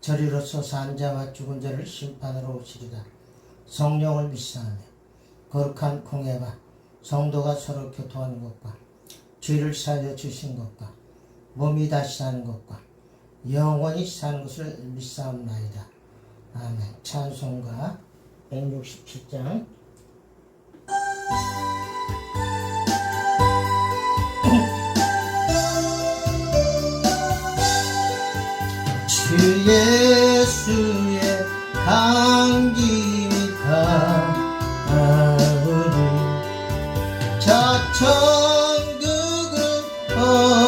저리로서 산 자와 죽은 자를 심판으로 오시리다. 성령을 믿사하며 거룩한 공예와 성도가 서로 교통하는 것과 죄를 사여 주신 것과 몸이 다시 사는 것과 영원히 사는 것을 믿사옵나이다. 아멘. 찬송가 167장 주 예수의 강림이 가오니 저 천국을 얻을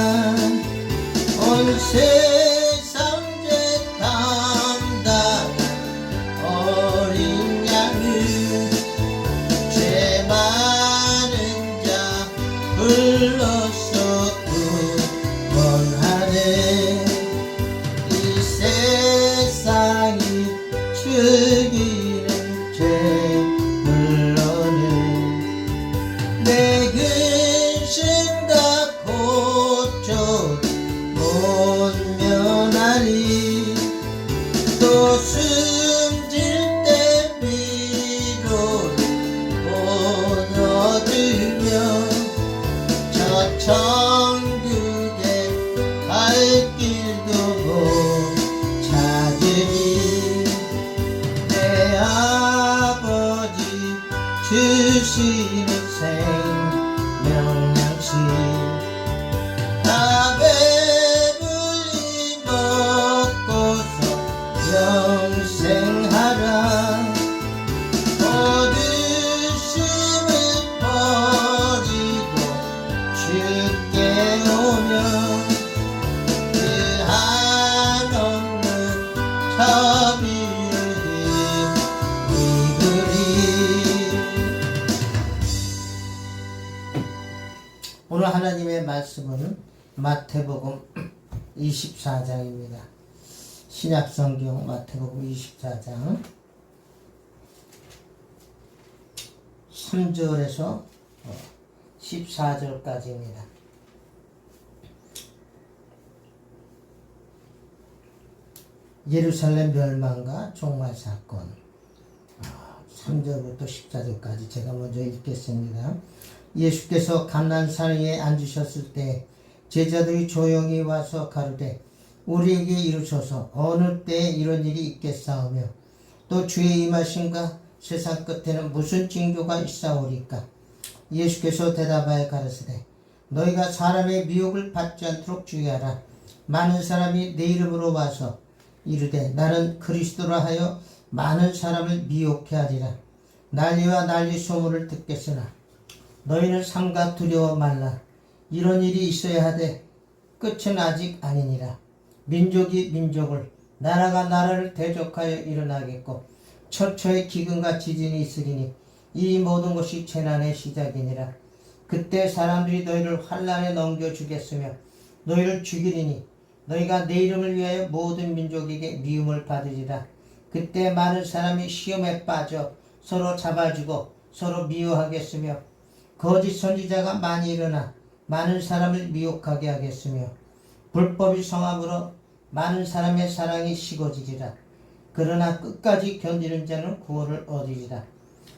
않나 천국에 갈 길도 못 찾으니 내 아버지 주시 오늘 하나님의 말씀은 마태복음 24장입니다. 신약성경 마태복음 24장 3절에서 14절까지입니다. 예루살렘 멸망과 종말 사건 3절부터 14절까지 제가 먼저 읽겠습니다. 예수께서 감난산 위에 앉으셨을 때 제자들이 조용히 와서 가르되 우리에게 이르소서 어느 때에 이런 일이 있겠사오며 또 주의 임하심과 세상 끝에는 무슨 징조가 있사오리까? 예수께서 대답하여 가르치되 너희가 사람의 미혹을 받지 않도록 주의하라. 많은 사람이 내 이름으로 와서 이르되 나는 그리스도라 하여 많은 사람을 미혹해 하리라. 난리와 난리 소문을 듣겠으나 너희는 삼가 두려워 말라. 이런 일이 있어야 하되 끝은 아직 아니니라. 민족이 민족을 나라가 나라를 대적하여 일어나겠고 처처의 기근과 지진이 있으리니 이 모든 것이 재난의 시작이니라. 그때 사람들이 너희를 환란에 넘겨주겠으며 너희를 죽이리니 너희가 내 이름을 위하여 모든 민족에게 미움을 받으리라. 그때 많은 사람이 시험에 빠져 서로 잡아주고 서로 미워하겠으며 거짓 선지자가 많이 일어나 많은 사람을 미혹하게 하겠으며 불법이 성함으로 많은 사람의 사랑이 식어지리라. 그러나 끝까지 견디는 자는 구원을 얻으리라.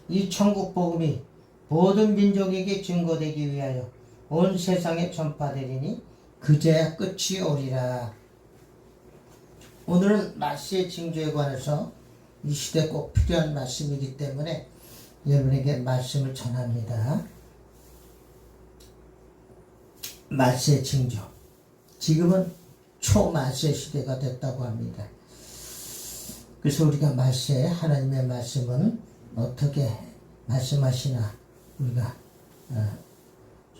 이 천국 복음이 모든 민족에게 증거되기 위하여 온 세상에 전파되리니 그제야 끝이 오리라. 오늘은 마시의 징조에 관해서 이 시대 꼭 필요한 말씀이기 때문에 여러분에게 말씀을 전합니다. 마시의 징조. 지금은 초마시의 시대가 됐다고 합니다. 그래서 우리가 마시의 하나님의 말씀은 어떻게 말씀하시나 우리가 어,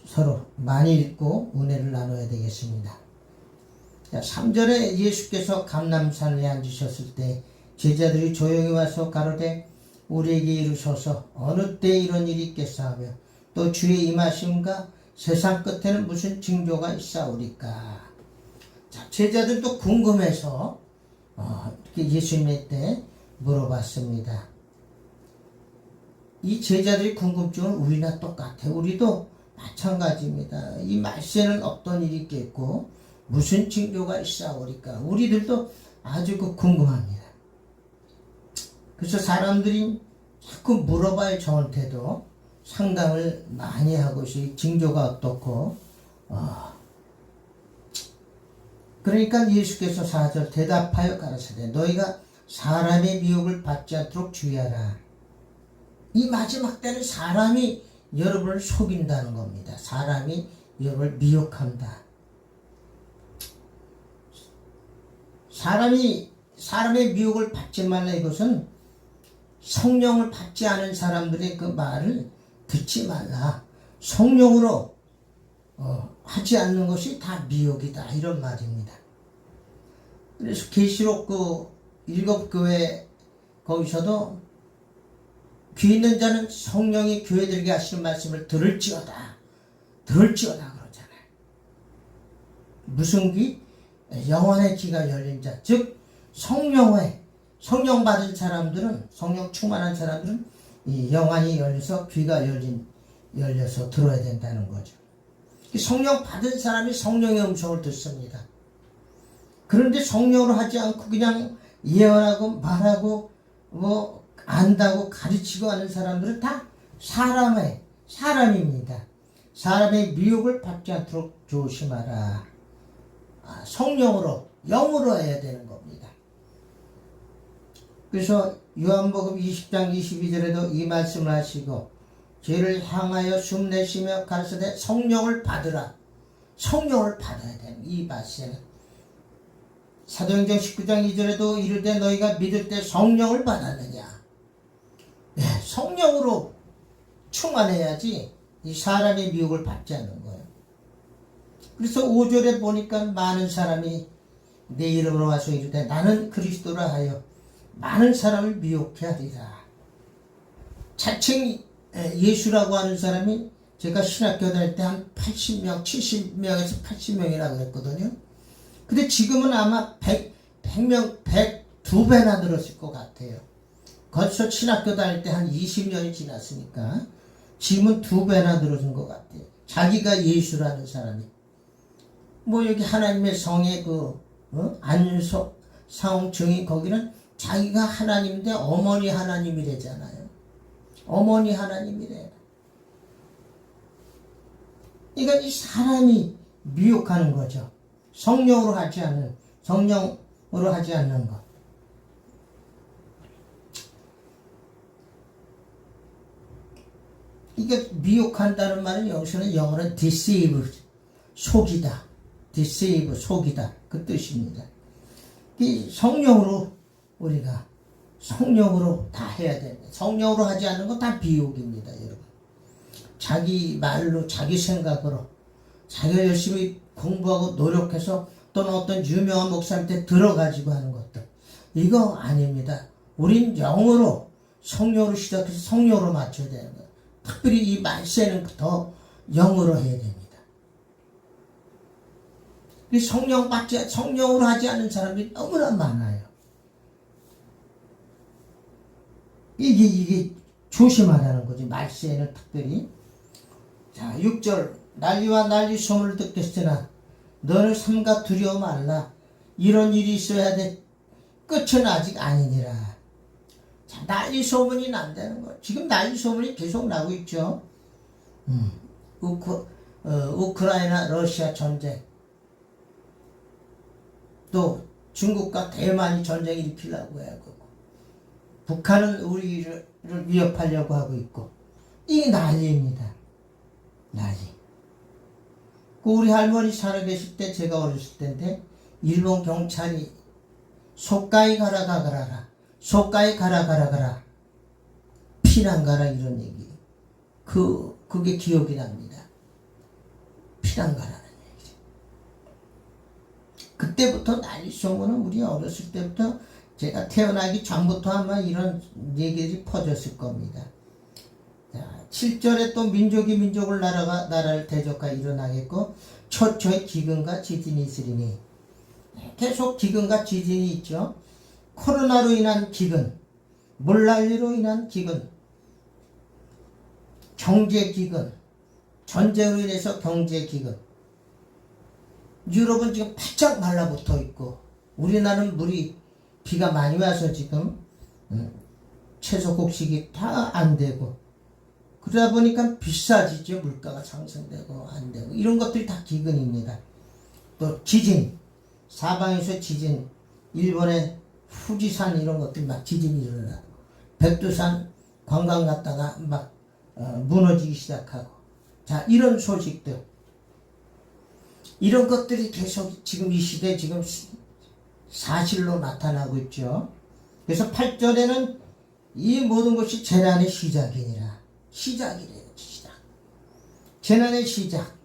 서로 많이 읽고 은혜를 나눠야 되겠습니다. 자, 3절에 예수께서 감남산 위에 앉으셨을 때 제자들이 조용히 와서 가로되 우리에게 이르소서 어느 때 이런 일이 있겠사하며 또 주의 임하심과 세상 끝에는 무슨 징조가 있사오리까 자, 제자들도 궁금해서 어, 예수님의 때 물어봤습니다. 이 제자들의 궁금증은 우리나 똑같아. 우리도 마찬가지입니다. 이 말세는 어떤 일이 있겠고 무슨 징조가 있사오리까. 우리들도 아주 그 궁금합니다. 그래서 사람들이 자꾸 물어봐야 저한테도 상담을 많이 하고 있어요. 징조가 어떻고 어. 그러니까 예수께서 4절 대답하여 가라사대 너희가 사람의 미혹을 받지 않도록 주의하라. 이 마지막 때는 사람이 여러분을 속인다는 겁니다. 사람이 여러분을 미혹한다. 사람이 사람의 미혹을 받지 말라 이것은 성령을 받지 않은 사람들의 그 말을 듣지 말라. 성령으로 어, 하지 않는 것이 다 미혹이다 이런 말입니다. 그래서 계시록 그 일곱 교회 거기서도 귀 있는 자는 성령이 교회들에게 하시는 말씀을 들을지어다. 들을지어다 그러잖아요. 무슨 귀? 영혼의 귀가 열린 자. 즉 성령의 성령 받은 사람들은 성령 충만한 사람들은 이 영안이 열려서 귀가 열린 열려서 들어야 된다는 거죠. 성령 받은 사람이 성령의 음성을 듣습니다. 그런데 성령으로 하지 않고 그냥 예언하고 말하고 뭐 안다고 가르치고 하는 사람들은 다 사람의 사람입니다. 사람의 미혹을 받지 않도록 조심하라. 아, 성령으로 영으로 해야 되는 겁니다. 그래서 요한복음 20장 22절에도 이 말씀을 하시고 죄를 향하여 숨내쉬며 가르쳐대 성령을 받으라. 성령을 받아야 되는 이 말씀은 사도행전 19장 2절에도 이르되 너희가 믿을 때 성령을 받았느냐. 네, 성령으로 충만해야지 이 사람의 미혹을 받지 않는 거예요. 그래서 5절에 보니까 많은 사람이 내 이름으로 와서 이르되 나는 그리스도라 하여 많은 사람을 미혹해 하리라. 자칭 예수라고 하는 사람이 제가 신학교 다닐 때 한 80명, 70명에서 80명이라고 했거든요. 근데 지금은 아마 100, 100명, 102배나 늘었을 것 같아요. 벌써 신학교 다닐 때 한 20년이 지났으니까 지금은 두 배나 늘어진 것 같아요. 자기가 예수라는 사람이. 뭐 여기 하나님의 성의 그 어? 안석 사홍증이 거기는 자기가 하나님인데 어머니 하나님이래잖아요. 어머니 하나님이래. 그러니까 이 사람이 미혹하는 거죠. 성령으로 하지 않는 성령으로 하지 않는 것. 이게 미혹한다는 말은 여기서는 영어로 deceive, 속이다. deceive, 속이다. 그 뜻입니다. 이 성령으로 우리가 성령으로 다 해야 됩니다. 성령으로 하지 않는 건 다 비욕입니다, 여러분. 자기 말로, 자기 생각으로, 자기가 열심히 공부하고 노력해서 또는 어떤 유명한 목사한테 들어가지고 하는 것들. 이거 아닙니다. 우린 영으로, 성령으로 시작해서 성령으로 맞춰야 되는 거예요. 특별히 이 말세는 더 영으로 해야 됩니다. 이 성령 받지, 성령으로 하지 않는 사람들이 너무나 많아요. 이게, 이게 조심하라는 거지. 말세는 특별히. 자, 6절. 난리와 난리 소문을 듣겠으나 너를 삼가 두려워 말라. 이런 일이 있어야 돼. 끝은 아직 아니니라. 자, 난리 소문이 난다는 거. 지금 난리 소문이 계속 나고 있죠. 음, 우크, 어, 우크라이나 러시아 전쟁 또 중국과 대만이 전쟁 일으키려고 하고 북한은 우리를 위협하려고 하고 있고 이게 난리입니다. 난리. 그 우리 할머니 살아 계실 때 제가 어렸을 때인데 일본 경찰이 속가이 가라 가라라 속가이 가라 가라 가라 피난 가라 이런 얘기 그 그게 기억이 납니다. 피난 가라는 얘기. 그때부터 난리 소문은 우리 어렸을 때부터 제가 태어나기 전부터 아마 이런 얘기들이 퍼졌을 겁니다. 자, 7절에 또 민족이 민족을 나라가 나라를 대적하 일어나겠고 초초에 기근과 지진이 있으리니 계속 기근과 지진이 있죠. 코로나로 인한 기근, 물난리로 인한 기근, 경제 기근, 전쟁으로 인해서 경제 기근. 유럽은 지금 바짝 말라붙어 있고 우리나라는 물이 비가 많이 와서 지금 음, 채소 곡식이 다 안 되고 그러다 보니까 비싸지죠. 물가가 상승되고 안 되고. 이런 것들이 다 기근입니다. 또 지진 사방에서 지진 일본의 후지산 이런 것들이 막 지진이 일어나고 백두산 관광 갔다가 막 어, 무너지기 시작하고. 자 이런 소식들. 이런 것들이 계속 지금 이 시대 지금 시- 사실로 나타나고 있죠. 그래서 8절에는 이 모든 것이 재난의 시작이니라. 시작이래요, 시작. 재난의 시작.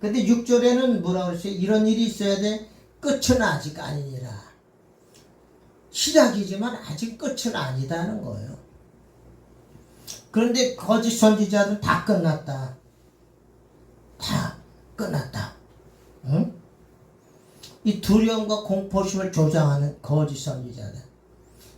근데 6절에는 뭐라 그랬어요? 이런 일이 있어야 돼. 끝은 아직 아니니라. 시작이지만 아직 끝은 아니다는 거예요. 그런데 거짓 선지자들 다 끝났다. 다 끝났다. 응? 이 두려움과 공포심을 조장하는 거짓 선지자들.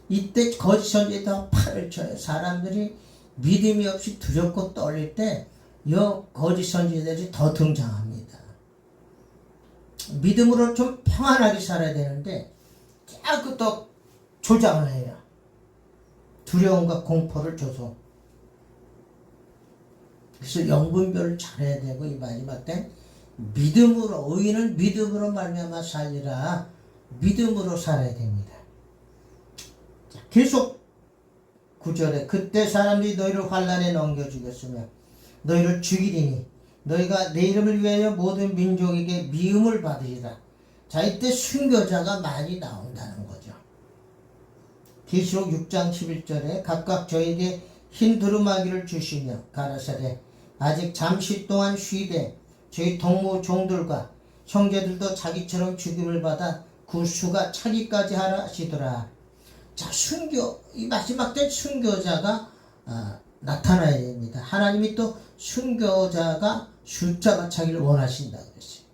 이때 거짓 선지자가 팔을 쳐요. 사람들이 믿음이 없이 두렵고 떨릴 때, 여 거짓 선지자들이 더 등장합니다. 믿음으로 좀 평안하게 살아야 되는데, 자꾸 또 조장을 해요. 두려움과 공포를 줘서. 그래서 영분별을 잘해야 되고, 이 마지막 때, 믿음으로 의인은 믿음으로 말미암아 살리라 믿음으로 살아야 됩니다. 자, 계속 구절에 그때 사람들이 너희를 환란에 넘겨 주겠으며 너희를 죽이리니 너희가 내 이름을 위하여 모든 민족에게 미움을 받으리라. 자 이때 순교자가 많이 나온다는 거죠. 계시록 6장 11절에 각각 저에게 흰 두루마기를 주시며 가라사대 아직 잠시 동안 쉬되 저희 동무 종들과 형제들도 자기처럼 죽임을 받아 구수가 차기까지 하시더라. 자 순교 이 마지막 때 순교자가 아, 나타나야 됩니다. 하나님이 또 순교자가 숫자가 차기를 원하신다 그랬어요.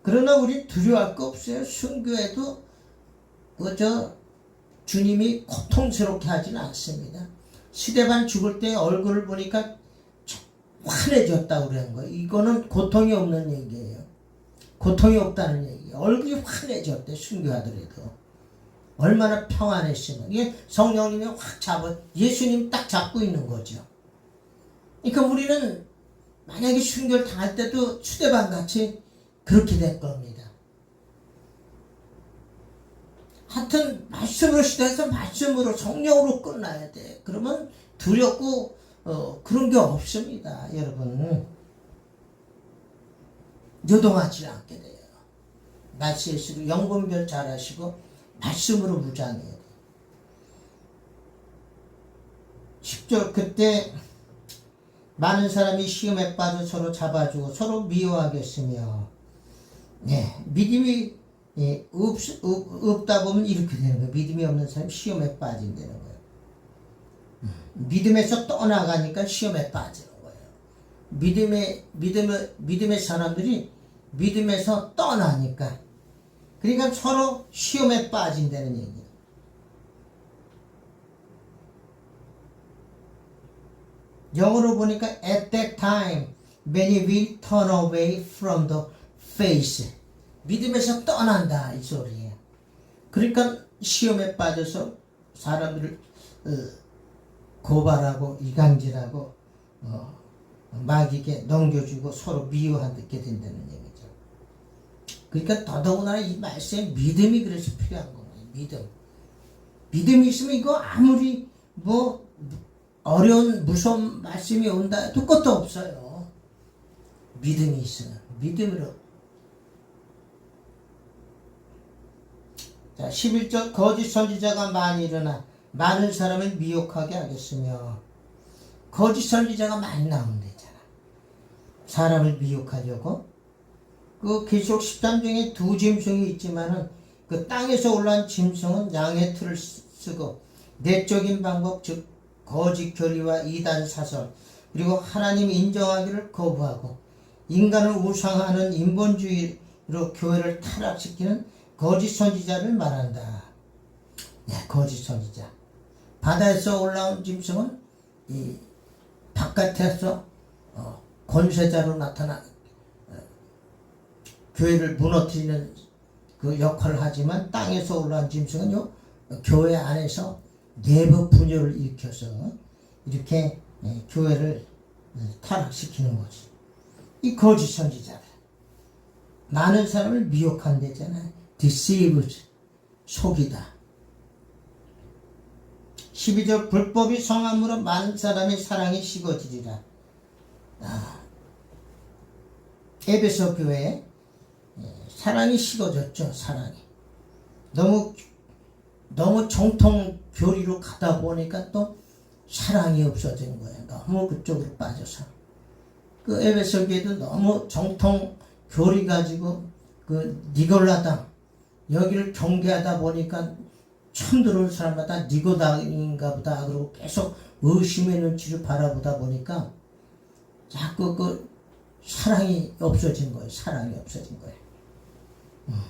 그러나 우리 두려워할 거 없어요. 순교에도 그저 주님이 고통스럽게 하지는 않습니다. 시대반 죽을 때 얼굴을 보니까 환해졌다고 그러는 거예요. 이거는 고통이 없는 얘기예요. 고통이 없다는 얘기예요. 얼굴이 환해졌대, 순교하더라도. 얼마나 평안했으면. 이게 성령님이 확 잡아, 예수님 딱 잡고 있는 거죠. 그러니까 우리는 만약에 순교를 당할 때도 추대반 같이 그렇게 될 겁니다. 하여튼, 말씀으로 시작해서 말씀으로, 성령으로 끝나야 돼. 그러면 두렵고, 어, 그런 게 없습니다, 여러분. 요동하지 않게 돼요. 말씀으로 영분별 잘하시고 말씀으로 무장해야 돼요. 10절 그때 많은 사람이 시험에 빠져 서로 잡아주고 서로 미워하겠으며 네, 믿음이 예, 없, 없, 없다 보면 이렇게 되는 거예요. 믿음이 없는 사람이 시험에 빠진다는 거예요. 믿음에서 떠나가니까 시험에 빠지는 거예요. 믿음의 믿음의 믿음의 사람들이 믿음에서 떠나니까 그러니까 서로 시험에 빠진다는 얘기예요. 영어로 보니까 at that time many will turn away from the faith 믿음에서 떠난다 이 소리예요. 그러니까 시험에 빠져서 사람들을 어, 고발하고 이간질하고 어, 마귀에게 넘겨주고 서로 미워하게 된다는 얘기죠. 그러니까 더더구나 이 말씀에 믿음이 그래서 필요한 거예요. 믿음. 믿음이 있으면 이거 아무리 뭐 어려운 무서운 말씀이 온다 해도 것도 없어요. 믿음이 있으면 믿음으로 자 11절 거짓 선지자가 많이 일어나 많은 사람을 미혹하게 하겠으며 거짓 선지자가 많이 나온대잖아. 사람을 미혹하려고 그 계시록 13장에 두 짐승이 있지만은 그 땅에서 올라온 짐승은 양의 틀을 쓰고 내적인 방법 즉 거짓 교리와 이단 사설 그리고 하나님 인정하기를 거부하고 인간을 우상하는 인본주의로 교회를 타락시키는 거짓 선지자를 말한다. 네, 거짓 선지자. 바다에서 올라온 짐승은 이 바깥에서 어, 권세자로 나타나 어, 교회를 무너뜨리는 그 역할을 하지만 땅에서 올라온 짐승은 요 교회 안에서 내부 분열을 일으켜서 이렇게 예, 교회를 예, 타락시키는 거지. 이 거짓 선지자들 많은 사람을 미혹한대잖아요. deceive 속이다. 12절 불법이 성함으로 많은 사람의 사랑이 식어지리라. 아, 에베소 교회 사랑이 식어졌죠. 사랑이 너무 너무 정통 교리로 가다 보니까 또 사랑이 없어진 거예요. 너무 그쪽으로 빠져서 그 에베소 교회도 너무 정통 교리 가지고 그 니골라당 여기를 경계하다 보니까 처음 들어온 사람마다 니고당인가 보다 그러고 계속 의심의 눈치를 바라보다 보니까 자꾸 그 사랑이 없어진 거예요. 사랑이 없어진 거예요. 음.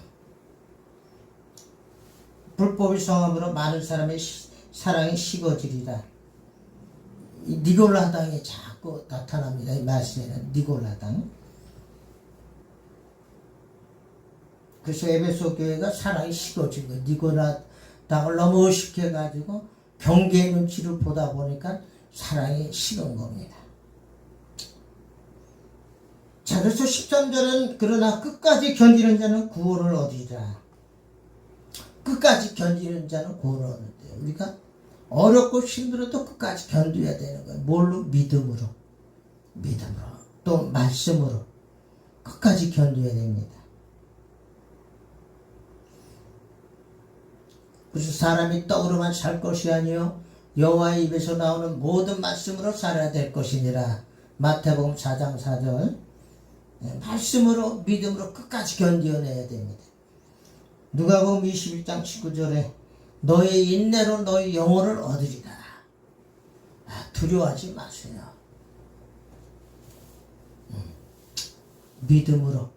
불법의 성함으로 많은 사람의 시, 사랑이 식어지리라. 이 니골라당이 자꾸 나타납니다. 이 말씀에는 니골라당. 그래서 에베소 교회가 사랑이 식어진 거예요. 니골라 당을 너무 의식해가지고 경계의 눈치를 보다 보니까 사랑이 식은 겁니다. 자, 그래서 13절은 그러나 끝까지 견디는 자는 구원을 얻으리라. 끝까지 견디는 자는 구원을 얻는데요. 우리가 어렵고 힘들어도 끝까지 견뎌야 되는 거예요. 뭘로? 믿음으로. 믿음으로. 또 말씀으로. 끝까지 견뎌야 됩니다. 그래서 사람이 떡으로만 살 것이 아니요 여호와의 입에서 나오는 모든 말씀으로 살아야 될 것이니라. 마태복음 4장 4절. 말씀으로 믿음으로 끝까지 견뎌내야 됩니다. 누가복음 21장 19절에 너의 인내로 너의 영혼을 얻으리라. 아, 두려워하지 마세요. 음, 믿음으로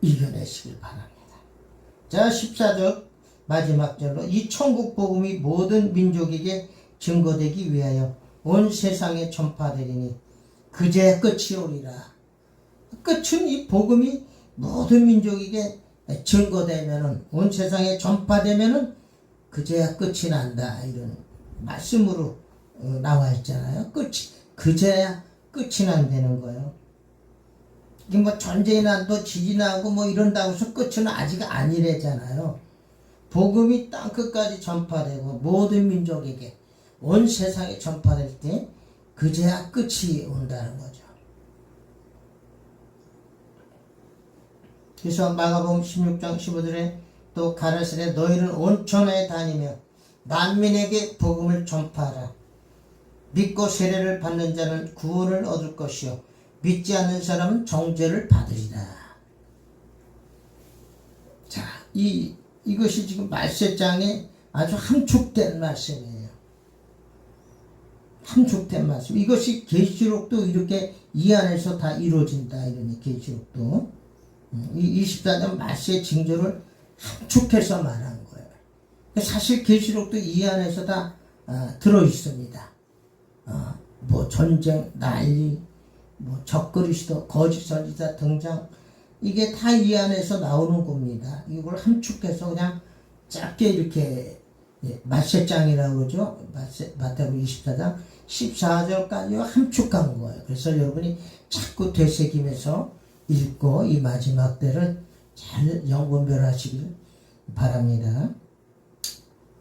이겨내시길 바랍니다. 자, 14절 마지막 절로 이 천국 복음이 모든 민족에게 증거되기 위하여 온 세상에 전파되리니 그제 끝이 오리라. 끝은 이 복음이 모든 민족에게 증거되면은 온 세상에 전파되면은 그제야 끝이 난다 이런 말씀으로 어, 나와 있잖아요. 끝이 그제야 끝이 난다는 거예요. 이게 뭐 전쟁이 난도 지진 나고 뭐 이런다고 해서 끝은 아직 아니래잖아요. 복음이 땅 끝까지 전파되고 모든 민족에게 온 세상에 전파될 때 그제야 끝이 온다는 거죠. 그래서 마가복음 16장 15절에 또 가라사대 너희는 온천에 다니며 만민에게 복음을 전파하라. 믿고 세례를 받는 자는 구원을 얻을 것이요 믿지 않는 사람은 정죄를 받으리라. 자, 이 이것이 지금 말세장에 아주 함축된 말씀이에요. 함축된 말씀. 이것이 계시록도 이렇게 이 안에서 다 이루어진다 이러니 계시록도. 이 24년 말세의 징조를 함축해서 말한 거예요. 사실 계시록도 이 안에서 다 어, 들어 있습니다. 어, 뭐 전쟁, 난리, 뭐 적그리스도, 거짓 선지자 등장 이게 다 이 안에서 나오는 겁니다. 이걸 함축해서 그냥 짧게 이렇게 예, 마세장이라고 그러죠. 마세, 마태복음 24장 14절까지 함축한 거예요. 그래서 여러분이 자꾸 되새기면서 읽고 이 마지막 때를 잘 영분별하시길 바랍니다.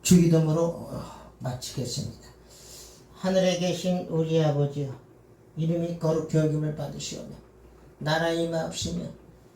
주기도문으로 어, 마치겠습니다. 하늘에 계신 우리 아버지여 이름이 거룩히 여김을 받으시오며 나라의 마옵시며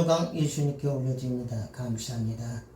영광 예수님께 올려집니다. 감사합니다.